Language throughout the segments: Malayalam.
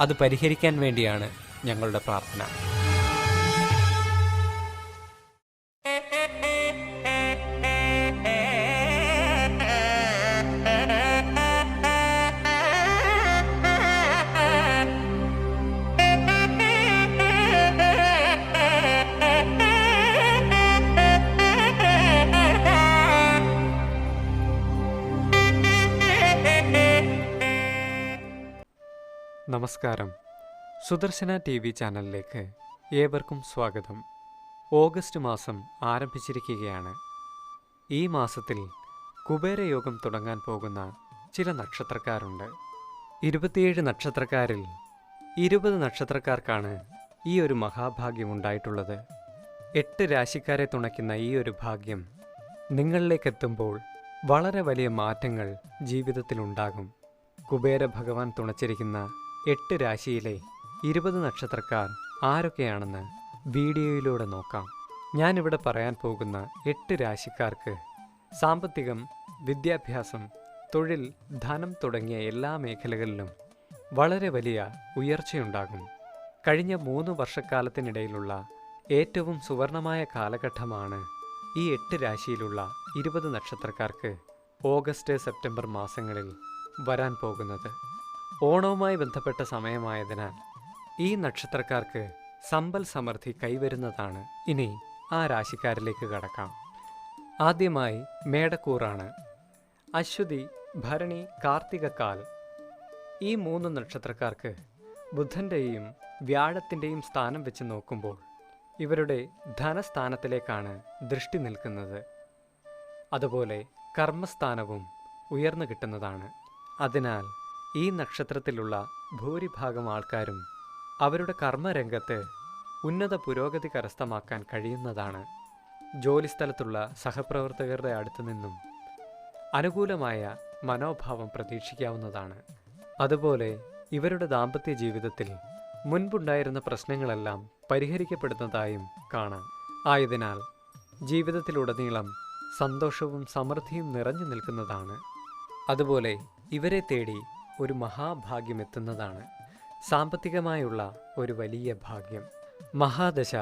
അത് പരിഹരിക്കാൻ വേണ്ടിയാണ് ഞങ്ങളുടെ പ്രാർത്ഥന. നമസ്കാരം. സുദർശന ടി വി ചാനലിലേക്ക് ഏവർക്കും സ്വാഗതം. ഓഗസ്റ്റ് മാസം ആരംഭിച്ചിരിക്കുകയാണ്. ഈ മാസത്തിൽ കുബേരയോഗം തുടങ്ങാൻ പോകുന്ന ചില നക്ഷത്രക്കാരുണ്ട്. ഇരുപത്തിയേഴ് നക്ഷത്രക്കാരിൽ ഇരുപത് നക്ഷത്രക്കാർക്കാണ് ഈ ഒരു മഹാഭാഗ്യം ഉണ്ടായിട്ടുള്ളത്. എട്ട് രാശിക്കാരെ തുണയ്ക്കുന്ന ഈ ഒരു ഭാഗ്യം നിങ്ങളിലേക്കെത്തുമ്പോൾ വളരെ വലിയ മാറ്റങ്ങൾ ജീവിതത്തിലുണ്ടാകും. കുബേര ഭഗവാൻ തുണച്ചിരിക്കുന്ന എട്ട് രാശിയിലെ ഇരുപത് നക്ഷത്രക്കാർ ആരൊക്കെയാണെന്ന് വീഡിയോയിലൂടെ നോക്കാം. ഞാനിവിടെ പറയാൻ പോകുന്ന എട്ട് രാശിക്കാർക്ക് സാമ്പത്തികം വിദ്യാഭ്യാസം തൊഴിൽ ധനം തുടങ്ങിയ എല്ലാ മേഖലകളിലും വളരെ വലിയ ഉയർച്ചയുണ്ടാകും. കഴിഞ്ഞ മൂന്ന് വർഷക്കാലത്തിനിടയിലുള്ള ഏറ്റവും സുവർണമായ കാലഘട്ടമാണ് ഈ എട്ട് രാശിയിലുള്ള ഇരുപത് നക്ഷത്രക്കാർക്ക് ഓഗസ്റ്റ് സെപ്റ്റംബർ മാസങ്ങളിൽ വരാൻ പോകുന്നത്. ഓണവുമായി ബന്ധപ്പെട്ട സമയമായതിനാൽ ഈ നക്ഷത്രക്കാർക്ക് സമ്പൽ സമൃദ്ധി കൈവരുന്നതാണ്. ഇനി ആ രാശിക്കാരിലേക്ക് കടക്കാം. ആദ്യമായി മേടക്കൂറാണ്. അശ്വതി ഭരണി കാർത്തികക്കാൽ ഈ മൂന്ന് നക്ഷത്രക്കാർക്ക് ബുധന്റെയും വ്യാഴത്തിന്റെയും സ്ഥാനം വെച്ച് നോക്കുമ്പോൾ ഇവരുടെ ധനസ്ഥാനത്തിലേക്കാണ് ദൃഷ്ടി നിൽക്കുന്നത്. അതുപോലെ കർമ്മസ്ഥാനവും ഉയർന്നു കിട്ടുന്നതാണ്. അതിനാൽ ഈ നക്ഷത്രത്തിലുള്ള ഭൂരിഭാഗം ആൾക്കാരും അവരുടെ കർമ്മരംഗത്ത് ഉന്നത പുരോഗതി കരസ്ഥമാക്കാൻ കഴിയുന്നതാണ്. ജോലിസ്ഥലത്തുള്ള സഹപ്രവർത്തകരുടെ അടുത്തു നിന്നും അനുകൂലമായ മനോഭാവം പ്രതീക്ഷിക്കാവുന്നതാണ്. അതുപോലെ ഇവരുടെ ദാമ്പത്യ ജീവിതത്തിൽ മുൻപുണ്ടായിരുന്ന പ്രശ്നങ്ങളെല്ലാം പരിഹരിക്കപ്പെടുന്നതായും കാണാം. ആയതിനാൽ ജീവിതത്തിലുടനീളം സന്തോഷവും സമൃദ്ധിയും നിറഞ്ഞു നിൽക്കുന്നതാണ്. അതുപോലെ ഇവരെ തേടി ഒരു മഹാഭാഗ്യം എത്തുന്നതാണ് സാമ്പത്തികമായുള്ള ഒരു വലിയ ഭാഗ്യം. മഹാദശ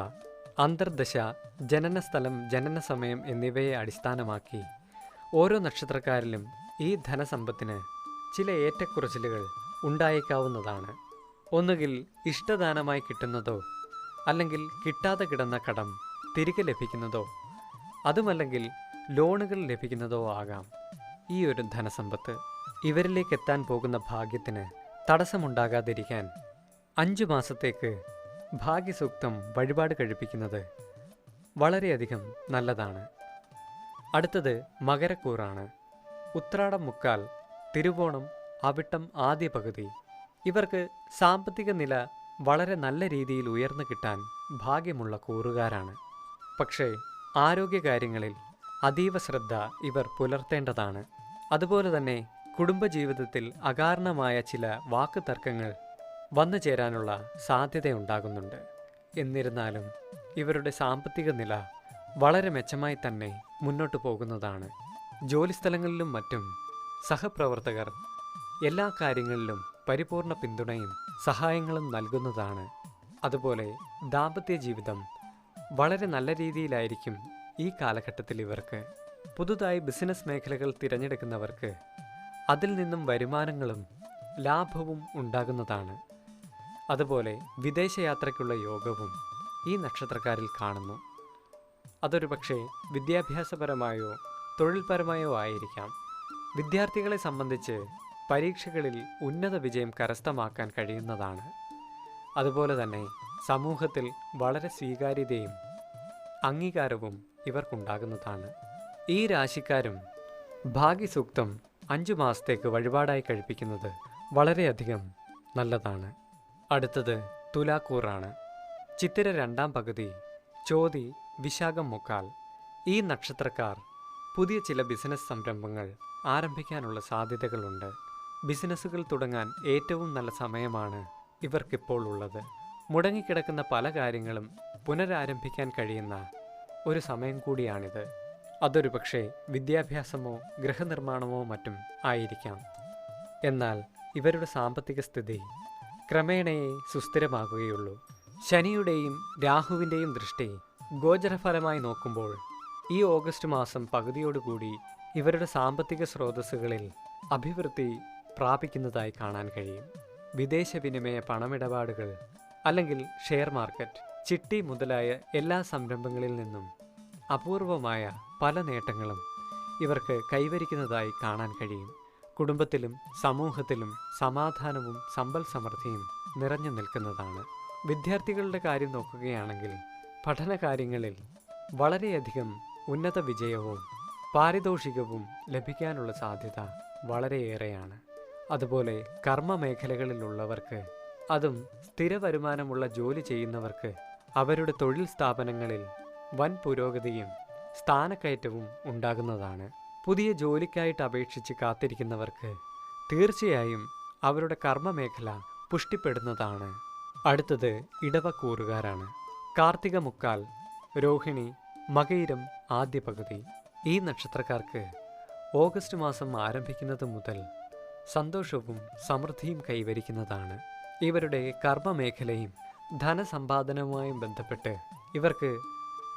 അന്തർദശ ജനനസ്ഥലം ജനനസമയം എന്നിവയെ അടിസ്ഥാനമാക്കി ഓരോ നക്ഷത്രക്കാരിലും ഈ ധനസമ്പത്തിന് ചില ഏറ്റക്കുറച്ചിലുകൾ ഉണ്ടായേക്കാവുന്നതാണ്. ഒന്നുകിൽ ഇഷ്ടദാനമായി കിട്ടുന്നതോ അല്ലെങ്കിൽ കിട്ടാതെ കിടന്ന കടം തിരികെ ലഭിക്കുന്നതോ അതുമല്ലെങ്കിൽ ലോണുകൾ ലഭിക്കുന്നതോ ആകാം ഈ ഒരു ധനസമ്പത്ത്. ഇവരിലേക്ക് എത്താൻ പോകുന്ന ഭാഗ്യത്തിന് തടസ്സമുണ്ടാകാതിരിക്കാൻ അഞ്ചു മാസത്തേക്ക് ഭാഗ്യസൂക്തം വഴിപാട് കഴിപ്പിക്കുന്നത് വളരെയധികം നല്ലതാണ്. അടുത്തത് മകരക്കൂറാണ്. ഉത്രാടം മുക്കാൽ തിരുവോണം അവിട്ടം ആദ്യ പകുതി. ഇവർക്ക് സാമ്പത്തിക നില വളരെ നല്ല രീതിയിൽ ഉയർന്നു കിട്ടാൻ ഭാഗ്യമുള്ള കൂറുകാരാണ്. പക്ഷേ ആരോഗ്യകാര്യങ്ങളിൽ അതീവ ശ്രദ്ധ ഇവർ പുലർത്തേണ്ടതാണ്. അതുപോലെ തന്നെ കുടുംബജീവിതത്തിൽ അകാരണമായ ചില വാക്ക് തർക്കങ്ങൾ വന്നു ചേരാനുള്ള സാധ്യതയുണ്ടാകുന്നുണ്ട്. എന്നിരുന്നാലും ഇവരുടെ സാമ്പത്തിക നില വളരെ മെച്ചമായി തന്നെ മുന്നോട്ട് പോകുന്നതാണ്. ജോലിസ്ഥലങ്ങളിലും മറ്റും സഹപ്രവർത്തകർ എല്ലാ കാര്യങ്ങളിലും പരിപൂർണ പിന്തുണയും സഹായങ്ങളും നൽകുന്നതാണ്. അതുപോലെ ദാമ്പത്യ ജീവിതം വളരെ നല്ല രീതിയിലായിരിക്കും ഈ കാലഘട്ടത്തിൽ ഇവർക്ക്. പുതുതായി ബിസിനസ് മേഖലകൾ തിരഞ്ഞെടുക്കുന്നവർക്ക് അതിൽ നിന്നും വരുമാനങ്ങളും ലാഭവും ഉണ്ടാകുന്നതാണ്. അതുപോലെ വിദേശയാത്രയ്ക്കുള്ള യോഗവും ഈ നക്ഷത്രക്കാരിൽ കാണുന്നു. അതൊരു പക്ഷേ വിദ്യാഭ്യാസപരമായോ തൊഴിൽപരമായോ ആയിരിക്കാം. വിദ്യാർത്ഥികളെ സംബന്ധിച്ച് പരീക്ഷകളിൽ ഉന്നത വിജയം കരസ്ഥമാക്കാൻ കഴിയുന്നതാണ്. അതുപോലെ തന്നെ സമൂഹത്തിൽ വളരെ സ്വീകാര്യതയും അംഗീകാരവും ഇവർക്കുണ്ടാകുന്നതാണ്. ഈ രാശിക്കാരും ഭാഗ്യസൂക്തം അഞ്ചു മാസത്തേക്ക് വഴിപാടായി കഴിപ്പിക്കുന്നത് വളരെയധികം നല്ലതാണ്. അടുത്തത് തുലാക്കൂറാണ്. ചിത്തിര രണ്ടാം പകുതി ചോതി വിശാഖം മുക്കാൽ. ഈ നക്ഷത്രക്കാർ പുതിയ ചില ബിസിനസ് സംരംഭങ്ങൾ ആരംഭിക്കാനുള്ള സാധ്യതകളുണ്ട്. ബിസിനസ്സുകൾ തുടങ്ങാൻ ഏറ്റവും നല്ല സമയമാണ് ഇവർക്കിപ്പോൾ ഉള്ളത്. മുടങ്ങിക്കിടക്കുന്ന പല കാര്യങ്ങളും പുനരാരംഭിക്കാൻ കഴിയുന്ന ഒരു സമയം കൂടിയാണിത്. അതൊരു പക്ഷേ വിദ്യാഭ്യാസമോ ഗൃഹനിർമ്മാണമോ മറ്റും ആയിരിക്കാം. എന്നാൽ ഇവരുടെ സാമ്പത്തിക സ്ഥിതി ക്രമേണയെ സുസ്ഥിരമാകുകയുള്ളൂ. ശനിയുടെയും രാഹുവിന്റെയും ദൃഷ്ടി ഗോചരഫലമായി നോക്കുമ്പോൾ ഈ ഓഗസ്റ്റ് മാസം പകുതിയോടുകൂടി ഇവരുടെ സാമ്പത്തിക സ്രോതസ്സുകളിൽ അഭിവൃദ്ധി പ്രാപിക്കുന്നതായി കാണാൻ കഴിയും. വിദേശ വിനിമയ പണമിടപാടുകൾ അല്ലെങ്കിൽ ഷെയർ മാർക്കറ്റ് ചിട്ടി മുതലായ എല്ലാ സംരംഭങ്ങളിൽ നിന്നും അപൂർവമായ പല നേട്ടങ്ങളും ഇവർക്ക് കൈവരിക്കുന്നതായി കാണാൻ കഴിയും. കുടുംബത്തിലും സമൂഹത്തിലും സമാധാനവും സമ്പൽ സമൃദ്ധിയും നിറഞ്ഞു നിൽക്കുന്നതാണ്. വിദ്യാർത്ഥികളുടെ കാര്യം നോക്കുകയാണെങ്കിൽ പഠന കാര്യങ്ങളിൽ വളരെയധികം ഉന്നത വിജയവും പാരിതോഷികവും ലഭിക്കാനുള്ള സാധ്യത വളരെയേറെയാണ്. അതുപോലെ കർമ്മ മേഖലകളിലുള്ളവർക്ക് അതും സ്ഥിര വരുമാനമുള്ള ജോലി ചെയ്യുന്നവർക്ക് അവരുടെ തൊഴിൽ സ്ഥാപനങ്ങളിൽ വൻ പുരോഗതിയും സ്ഥാനക്കയറ്റവും ഉണ്ടാകുന്നതാണ്. പുതിയ ജോലിക്കായിട്ട് അപേക്ഷിച്ച് കാത്തിരിക്കുന്നവർക്ക് തീർച്ചയായും അവരുടെ കർമ്മമേഖല പുഷ്ടിപ്പെടുന്നതാണ്. അടുത്തത് ഇടവക്കൂറുകാരാണ്. കാർത്തിക മുക്കാൽ രോഹിണി മകയിരം ആദ്യ പകുതി. ഈ നക്ഷത്രക്കാർക്ക് ഓഗസ്റ്റ് മാസം ആരംഭിക്കുന്നത് മുതൽ സന്തോഷവും സമൃദ്ധിയും കൈവരിക്കുന്നതാണ്. ഇവരുടെ കർമ്മമേഖലയും ധനസമ്പാദനവുമായും ബന്ധപ്പെട്ട് ഇവർക്ക്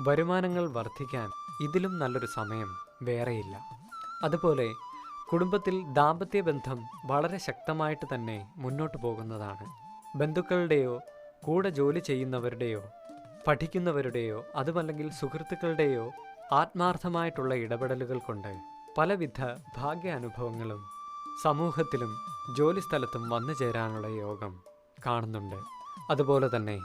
വരുമാനങ്ങൾ വർദ്ധിക്കാൻ ഇതിലും നല്ലൊരു സമയം വേറെയില്ല. അതുപോലെ കുടുംബത്തിൽ ദാമ്പത്യ ബന്ധം വളരെ ശക്തമായിട്ട് തന്നെ മുന്നോട്ട് പോകുന്നതാണ്. ബന്ധുക്കളുടെയോ കൂടെ ജോലി ചെയ്യുന്നവരുടെയോ പഠിക്കുന്നവരുടെയോ അതുമല്ലെങ്കിൽ സുഹൃത്തുക്കളുടെയോ ആത്മാർത്ഥമായിട്ടുള്ള ഇടപെടലുകൾ കൊണ്ട് പലവിധ ഭാഗ്യാനുഭവങ്ങളും സമൂഹത്തിലും ജോലിസ്ഥലത്തും വന്നു ചേരാനുള്ള യോഗം കാണുന്നുണ്ട്. അതുപോലെ തന്നെ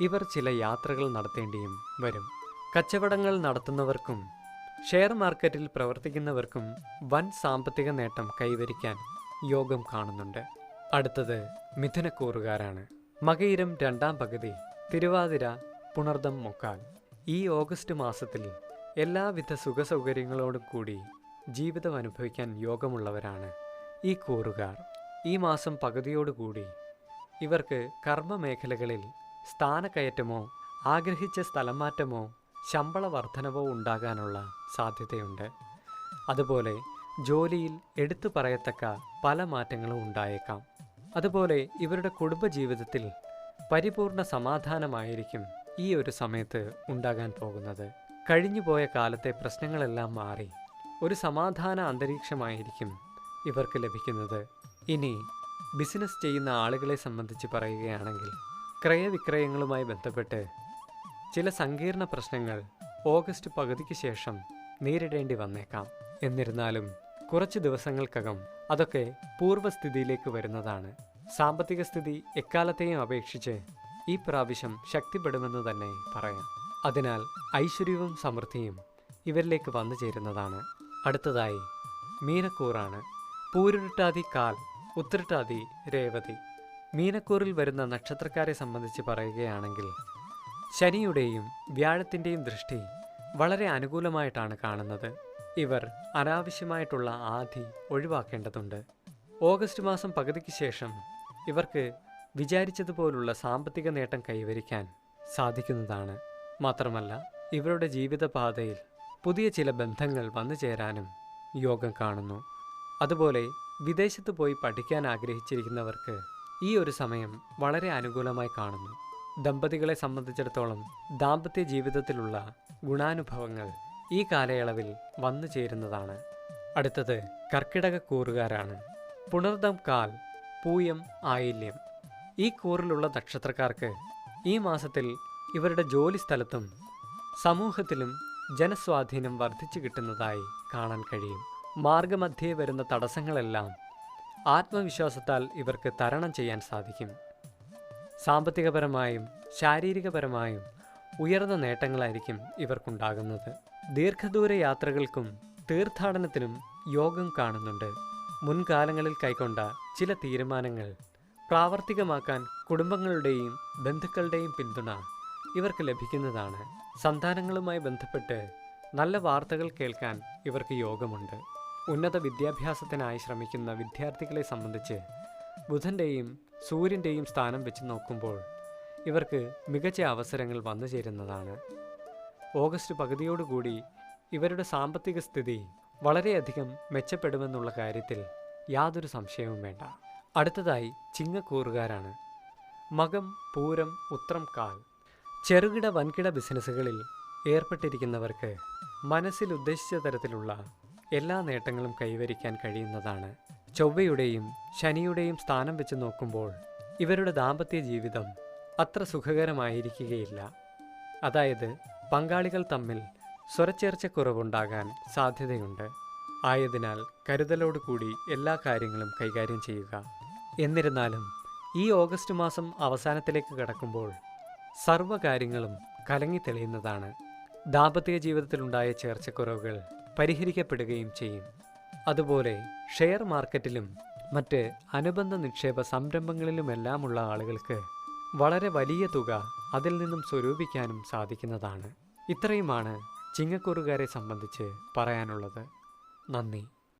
ഇവർ ചില യാത്രകൾ നടത്തേണ്ടിയും വരും. കച്ചവടങ്ങൾ നടത്തുന്നവർക്കും ഷെയർ മാർക്കറ്റിൽ പ്രവർത്തിക്കുന്നവർക്കും വൻ സാമ്പത്തിക നേട്ടം കൈവരിക്കാൻ യോഗം കാണുന്നുണ്ട്. അടുത്തത് മിഥുനക്കൂറുകാരാണ്. മകയിരം രണ്ടാം പകുതി തിരുവാതിര പുണർദം മുക്കാൽ. ഈ ഓഗസ്റ്റ് മാസത്തിൽ എല്ലാവിധ സുഖസൗകര്യങ്ങളോടും കൂടി ജീവിതം അനുഭവിക്കാൻ യോഗമുള്ളവരാണ് ഈ കൂറുകാർ. ഈ മാസം പകുതിയോടുകൂടി ഇവർക്ക് കർമ്മമേഖലകളിൽ സ്ഥാനക്കയറ്റമോ ആഗ്രഹിച്ച സ്ഥലം മാറ്റമോ ശമ്പള വർധനവോ ഉണ്ടാകാനുള്ള സാധ്യതയുണ്ട്. അതുപോലെ ജോലിയിൽ എടുത്തു പറയത്തക്ക പല മാറ്റങ്ങളും ഉണ്ടായേക്കാം. അതുപോലെ ഇവരുടെ കുടുംബജീവിതത്തിൽ പരിപൂർണ സമാധാനമായിരിക്കും ഈ ഒരു സമയത്ത് ഉണ്ടാകാൻ പോകുന്നത്. കഴിഞ്ഞുപോയ കാലത്തെ പ്രശ്നങ്ങളെല്ലാം മാറി ഒരു സമാധാന അന്തരീക്ഷമായിരിക്കും ഇവർക്ക് ലഭിക്കുന്നത്. ഇനി ബിസിനസ് ചെയ്യുന്ന ആളുകളെ സംബന്ധിച്ച് പറയുകയാണെങ്കിൽ ക്രയവിക്രയങ്ങളുമായി ബന്ധപ്പെട്ട് ചില സങ്കീർണ പ്രശ്നങ്ങൾ ഓഗസ്റ്റ് പകുതിക്ക് ശേഷം നേരിടേണ്ടി വന്നേക്കാം. എന്നിരുന്നാലും കുറച്ച് ദിവസങ്ങൾക്കകം അതൊക്കെ പൂർവസ്ഥിതിയിലേക്ക് വരുന്നതാണ്. സാമ്പത്തിക സ്ഥിതി എക്കാലത്തെയും അപേക്ഷിച്ച് ഈ പ്രാവശ്യം ശക്തിപ്പെടുമെന്ന് തന്നെ പറയാം. അതിനാൽ ഐശ്വര്യവും സമൃദ്ധിയും ഇവരിലേക്ക് വന്നു ചേരുന്നതാണ്. അടുത്തതായി മീനക്കൂറാണ്. പൂരുരുട്ടാതി കാൽ ഉത്രട്ടാതി രേവതി. മീനക്കൂറിൽ വരുന്ന നക്ഷത്രക്കാരെ സംബന്ധിച്ച് പറയുകയാണെങ്കിൽ ശനിയുടെയും വ്യാഴത്തിന്റെയും ദൃഷ്ടി വളരെ അനുകൂലമായിട്ടാണ് കാണുന്നത്. ഇവർ അനാവശ്യമായിട്ടുള്ള ആധി ഒഴിവാക്കേണ്ടതുണ്ട്. ഓഗസ്റ്റ് മാസം പകുതിക്ക് ശേഷം ഇവർക്ക് വിചാരിച്ചതുപോലുള്ള സാമ്പത്തിക നേട്ടം കൈവരിക്കാൻ സാധിക്കുന്നതാണ്. മാത്രമല്ല ഇവരുടെ ജീവിതപാതയിൽ പുതിയ ചില ബന്ധങ്ങൾ വന്നു ചേരാനും യോഗം കാണുന്നു. അതുപോലെ വിദേശത്ത് പോയി പഠിക്കാൻ ആഗ്രഹിച്ചിരിക്കുന്നവർക്ക് ഈ ഒരു സമയം വളരെ അനുകൂലമായി കാണുന്നു. ദമ്പതികളെ സംബന്ധിച്ചിടത്തോളം ദാമ്പത്യ ജീവിതത്തിലുള്ള ഗുണാനുഭവങ്ങൾ ഈ കാലയളവിൽ വന്നു ചേരുന്നതാണ്. അടുത്തത് കർക്കിടക കൂറുകാരാണ്. പുണർദം കാൽ പൂയം ആയില്യം. ഈ കൂറിലുള്ള നക്ഷത്രക്കാർക്ക് ഈ മാസത്തിൽ ഇവരുടെ ജോലി സ്ഥലത്തും സമൂഹത്തിലും ജനസ്വാധീനം വർദ്ധിച്ചു കിട്ടുന്നതായി കാണാൻ കഴിയും. മാർഗമധ്യേ വരുന്ന തടസ്സങ്ങളെല്ലാം ആത്മവിശ്വാസത്താൽ ഇവർക്ക് തരണം ചെയ്യാൻ സാധിക്കും. സാമ്പത്തികപരമായും ശാരീരികപരമായും ഉയർന്ന നേട്ടങ്ങളായിരിക്കും ഇവർക്കുണ്ടാകുന്നത്. ദീർഘദൂര യാത്രകൾക്കും തീർത്ഥാടനത്തിനും യോഗം കാണുന്നുണ്ട്. മുൻകാലങ്ങളിൽ കൈക്കൊണ്ട ചില തീരുമാനങ്ങൾ പ്രാവർത്തികമാക്കാൻ കുടുംബങ്ങളുടെയും ബന്ധുക്കളുടെയും പിന്തുണ ഇവർക്ക് ലഭിക്കുന്നതാണ്. സന്താനങ്ങളുമായി ബന്ധപ്പെട്ട് നല്ല വാർത്തകൾ കേൾക്കാൻ ഇവർക്ക് യോഗമുണ്ട്. ഉന്നത വിദ്യാഭ്യാസത്തിനായി ശ്രമിക്കുന്ന വിദ്യാർത്ഥികളെ സംബന്ധിച്ച് ബുധന്റെയും സൂര്യന്റെയും സ്ഥാനം വെച്ച് നോക്കുമ്പോൾ ഇവർക്ക് മികച്ച അവസരങ്ങൾ വന്നു ചേരുന്നതാണ്. ഓഗസ്റ്റ് പകുതിയോടുകൂടി ഇവരുടെ സാമ്പത്തിക സ്ഥിതി വളരെയധികം മെച്ചപ്പെടുമെന്നുള്ള കാര്യത്തിൽ യാതൊരു സംശയവും വേണ്ട. അടുത്തതായി ചിങ്ങക്കൂറുകാരാണ്. മകം പൂരം ഉത്രം കാൽ ചെറുകിട വൻകിട ബിസിനസ്സുകളിൽ ഏർപ്പെട്ടിരിക്കുന്നവർക്ക് മനസ്സിൽ ഉദ്ദേശിച്ച തരത്തിലുള്ള എല്ലാ നേട്ടങ്ങളും കൈവരിക്കാൻ കഴിയുന്നതാണ്. ചൊവ്വയുടെയും ശനിയുടെയും സ്ഥാനം വെച്ച് നോക്കുമ്പോൾ ഇവരുടെ ദാമ്പത്യ ജീവിതം അത്ര സുഖകരമായിരിക്കുകയില്ല. അതായത് പങ്കാളികൾ തമ്മിൽ സ്വരച്ചേർച്ചക്കുറവുണ്ടാകാൻ സാധ്യതയുണ്ട്. ആയതിനാൽ കരുതലോടുകൂടി എല്ലാ കാര്യങ്ങളും കൈകാര്യം ചെയ്യുക. എന്നിരുന്നാലും ഈ ഓഗസ്റ്റ് മാസം അവസാനത്തിലേക്ക് കടക്കുമ്പോൾ സർവകാര്യങ്ങളും കലങ്ങി തെളിയുന്നതാണ്. ദാമ്പത്യ ജീവിതത്തിലുണ്ടായ ചേർച്ചക്കുറവുകൾ പരിഹരിക്കപ്പെടുകയും ചെയ്യും. അതുപോലെ ഷെയർ മാർക്കറ്റിലും മറ്റ് അനുബന്ധ നിക്ഷേപ സംരംഭങ്ങളിലുമെല്ലാമുള്ള ആളുകൾക്ക് വളരെ വലിയ തുക അതിൽ നിന്നും സ്വരൂപിക്കാനും സാധിക്കുന്നതാണ്. ഇത്രയുമാണ് ചിങ്ങക്കുറുകാരെ സംബന്ധിച്ച് പറയാനുള്ളത്. നന്ദി.